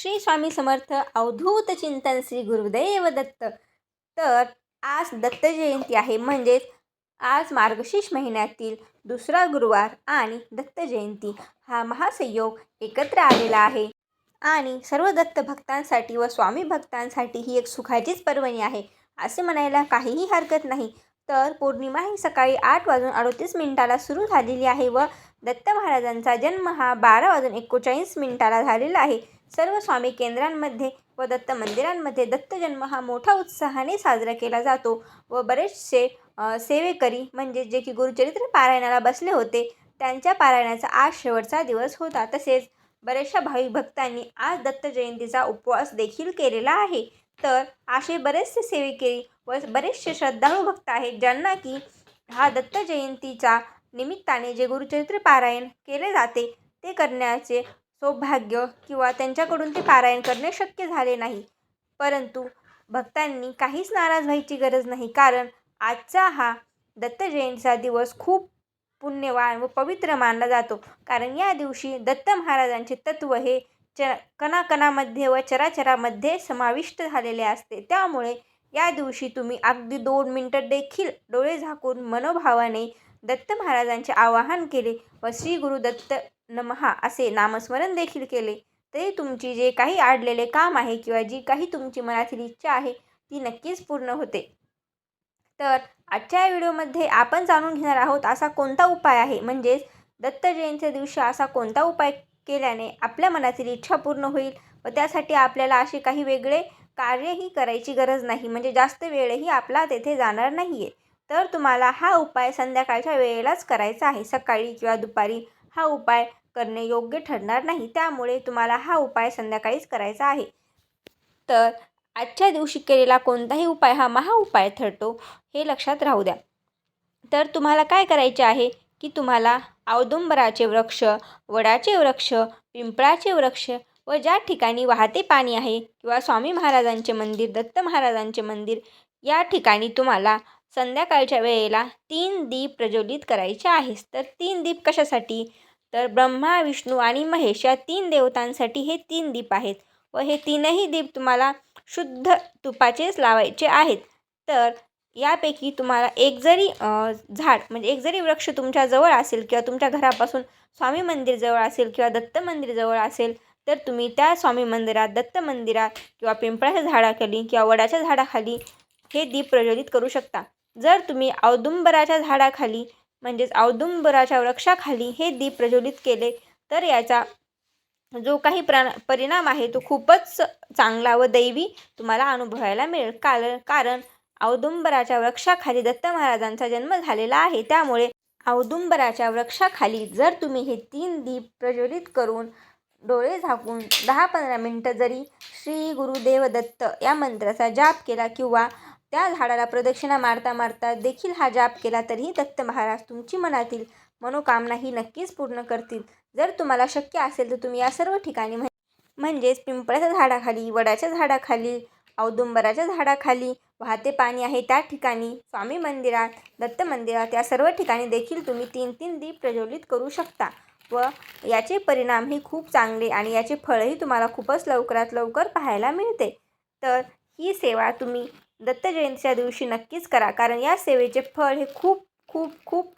श्री स्वामी समर्थ अवधूत चिंतन श्री गुरुदेव दत्त. तर आज दत्त जयंती आहे. म्हणजेच आज मार्गशीर्ष महिन्यातील दुसरा गुरुवार आणि दत्त जयंती हा महासंयोग एकत्र आलेला आहे. आणि सर्व दत्त भक्तांसाठी व स्वामी भक्तांसाठी ही एक सुखाचीच पर्वणी आहे. असे म्हणायला काहीही हरकत नाही. तर पौर्णिमा ही सकाळी आठ वाजून अडतीस मिनिटाला सुरू झालेली आहे व दत्त महाराजांचा जन्म हा बारा वाजून एकोणचाळीस मिनिटाला झालेला आहे. सर्व स्वामी केंद्रांमध्ये व दत्त मंदिरांमध्ये दत्त जन्म हा मोठ्या उत्साहाने साजरा केला जातो व बरेचसे सेवेकरी म्हणजे जे की गुरुचरित्र पारायणाला बसले होते त्यांच्या पारायणाचा आज शेवटचा दिवस होता. तसेच बऱ्याचशा भाविक भक्तांनी आज दत्त जयंतीचा उपवास देखील केलेला आहे. तर असे बरेचसे सेवेकरी व बरेचसे श्रद्धाळू भक्त आहेत ज्यांना की हा दत्त जयंतीच्या निमित्ताने जे गुरुचरित्र पारायण केले जाते ते करण्याचे सौभाग्य किंवा त्यांच्याकडून ते पारायण करणे शक्य झाले नाही. परंतु भक्तांनी काहीच नाराज व्हायची गरज नाही कारण आजचा हा दत्त जयंतीचा दिवस खूप पुण्यवान व पवित्र मानला जातो. कारण या दिवशी दत्त महाराजांचे तत्त्व हे च कणाकणामध्ये व चराचरामध्ये समाविष्ट झालेले असते. त्यामुळे या दिवशी तुम्ही अगदी दोन मिनटं देखील डोळे झाकून मनोभावाने दत्त महाराजांचे आवाहन केले व श्री गुरु दत्त नमहा असे नामस्मरण देखील केले. तरी तुमची जे काही आडलेले काम आहे किंवा जी काही तुमची मनातील इच्छा आहे ती नक्कीच पूर्ण होते. तर आजच्या या व्हिडिओमध्ये आपण जाणून घेणार आहोत असा कोणता उपाय आहे? म्हणजेच दत्त जयंतीच्या दिवशी असा कोणता उपाय केल्याने आपल्या मनातील इच्छा पूर्ण होईल व त्यासाठी आपल्याला असे काही वेगळे कार्यही करायची गरज नाही. म्हणजे जास्त वेळही आपला तेथे जाणार नाही आहे तर तुम्हाला हा उपाय संध्याकाळच्या वेळेलाच करायचा आहे. सकाळी किंवा दुपारी हा उपाय करणे योग्य ठरणार नाही. त्यामुळे तुम्हाला हा उपाय संध्याकाळीच करायचा आहे. तर आजच्या दिवशी केलेला कोणताही उपाय हा महा उपाय ठरतो हे लक्षात राहू द्या. तर तुम्हाला काय करायचे आहे की तुम्हाला औदुंबराचे वृक्ष वडाचे वृक्ष पिंपळाचे वृक्ष व ज्या ठिकाणी वाहते पाणी आहे किंवा स्वामी महाराजांचे मंदिर दत्त महाराजांचे मंदिर या ठिकाणी तुम्हाला संध्याकाळच्या वेळेला तीन दीप प्रज्वलित करायचे आहेस तर तीन दीप कशासाठी? तर ब्रह्मा विष्णू आणि महेश या तीन देवतांसाठी हे तीन दीप आहेत व हे तीनही दीप तुम्हाला शुद्ध तुपाचेच लावायचे आहेत. तर यापैकी तुम्हाला एक जरी झाड म्हणजे एक जरी वृक्ष तुमच्याजवळ असेल किंवा तुमच्या घरापासून स्वामी मंदिर जवळ असेल किंवा दत्त मंदिर जवळ असेल तर तुम्ही त्या स्वामी मंदिरात दत्त मंदिरात किंवा पिंपळाच्या झाडाखाली किंवा वडाच्या झाडाखाली हे दीप प्रज्वलित करू शकता. जर तुम्ही औदुंबराच्या झाडाखाली म्हणजेच औदुंबराच्या वृक्षाखाली हे दीप प्रज्वलित केले तर याचा जो काही प्रा परिणाम आहे तो खूपच चांगला व दैवी तुम्हाला अनुभवायला मिळेल. कारण कारण औदुंबराच्या वृक्षाखाली दत्त महाराजांचा जन्म झालेला आहे. त्यामुळे औदुंबराच्या वृक्षाखाली जर तुम्ही हे तीन दीप प्रज्वलित करून डोळे झाकून दहा पंधरा मिनटं जरी श्री गुरुदेव दत्त या मंत्राचा जाप केला किंवा त्या झाडाला प्रदक्षिणा मारता मारता देखील हा जाप केला तरीही दत्त महाराज तुमची मनातील मनोकामना ही नक्कीच पूर्ण करतील. जर तुम्हाला शक्य असेल तर तुम्ही या सर्व ठिकाणी म्हणजेच पिंपळाच्या झाडाखाली वडाच्या झाडाखाली औदुंबराच्या झाडाखाली वाहते पाणी आहे त्या ठिकाणी स्वामी मंदिरात दत्त मंदिरात या सर्व ठिकाणी देखील तुम्ही तीन तीन दीप प्रज्वलित करू शकता व याचे परिणामही खूप चांगले आणि याचे फळही तुम्हाला खूपच लवकरात लवकर पाहायला मिळते. तर ही सेवा तुम्ही दत्त जयंतीच्या दिवशी नक्कीच करा. कारण या सेवेचे फळ हे खूप खूप खूप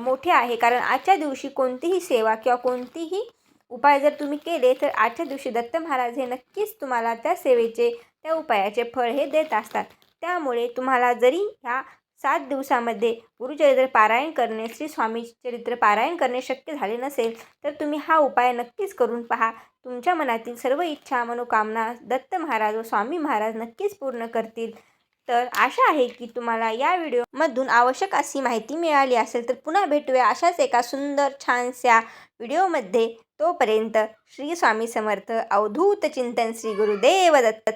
मोठे आहे. कारण आजच्या दिवशी कोणतीही सेवा किंवा कोणतीही उपाय जर तुम्ही केले तर आजच्या दिवशी दत्त महाराज हे नक्कीच तुम्हाला त्या सेवेचे त्या उपायाचे फळ हे देत असतात. त्यामुळे तुम्हाला जरी ह्या सात दिवसामध्ये गुरुचरित्र पारायण करणे श्री स्वामी चरित्र पारायण करणे शक्य झाले नसेल तर तुम्ही हा उपाय नक्कीच करून पहा. तुमच्या मनातील सर्व इच्छा मनोकामना दत्त महाराज व स्वामी महाराज नक्कीच पूर्ण करतील. तर आशा आहे की तुम्हाला या व्हिडिओमधून आवश्यक अशी माहिती मिळाली असेल तर पुन्हा भेटूया अशाच एका सुंदर छानशा व्हिडिओमध्ये. तोपर्यंत श्री स्वामी समर्थ अवधूत चिंतन श्री गुरुदेव दत्त.